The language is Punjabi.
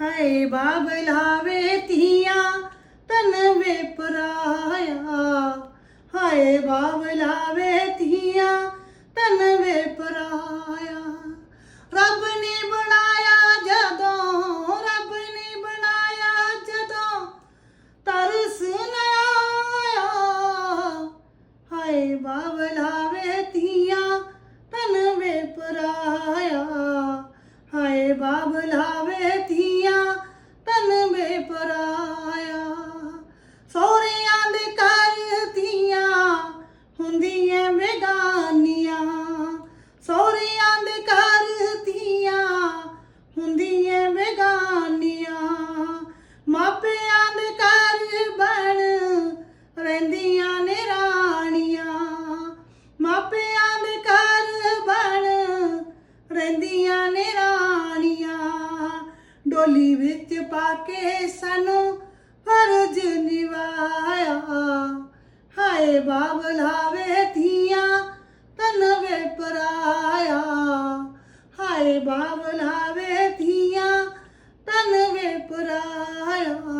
ਹਾਏ ਬਾਬਲਾ ਵੇ ਧੀਆਂ ਤਨ ਵੇ ਪਰਾਇਆ ਹਾਏ ਬਾਬਲਾ ਵੇ ਧੀਆਂ ਤਨ ਵੇ ਪਰਾਇਆ ਰੱਬ ਨੇ ਬਣਾਇਆ ਜਦੋਂ, ਰੱਬ ਨੇ ਬਣਾਇਆ ਜਦੋਂ ਤਰਸ ਨਾ ਆਇਆ। ਹਾਏ ਬਾਬਲਾ ਵੇ ਧੀਆਂ ਤਨ ਵੇ ਪਰਾਇਆ ਹਾਏ ਬਾਬ ਹੁੰਦੀਆਂ ਬੇਗਾਨੀਆਂ ਸੋਹਰਿਆਂ ਦੇ ਘਰ ਧੀਆਂ ਹੁੰਦੀਆਂ ਬੇਗਾਨੀਆਂ ਮਾਪਿਆਂ ਦੇ ਘਰ ਬਣ ਰਹਿੰਦੀਆਂ ਨੇ ਰਾਣੀਆਂ। ਮਾਪਿਆਂ ਦੇ ਘਰ ਬਣ ਰਹਿੰਦੀਆਂ ਨੇ ਰਾਣੀਆਂ। ਡੋਲੀ ਵਿੱਚ ਪਾ ਕੇ ਸਾਨੂੰ ਫਰਜ਼ ਨਿਭਾਇਆ। ਹਾਏ ਬਾਬਲਾ ਬਾਵ ਲਾਵੇ ਧੀਆਂ ਤਨ ਵੇ ਪੁਰਾਇਆ।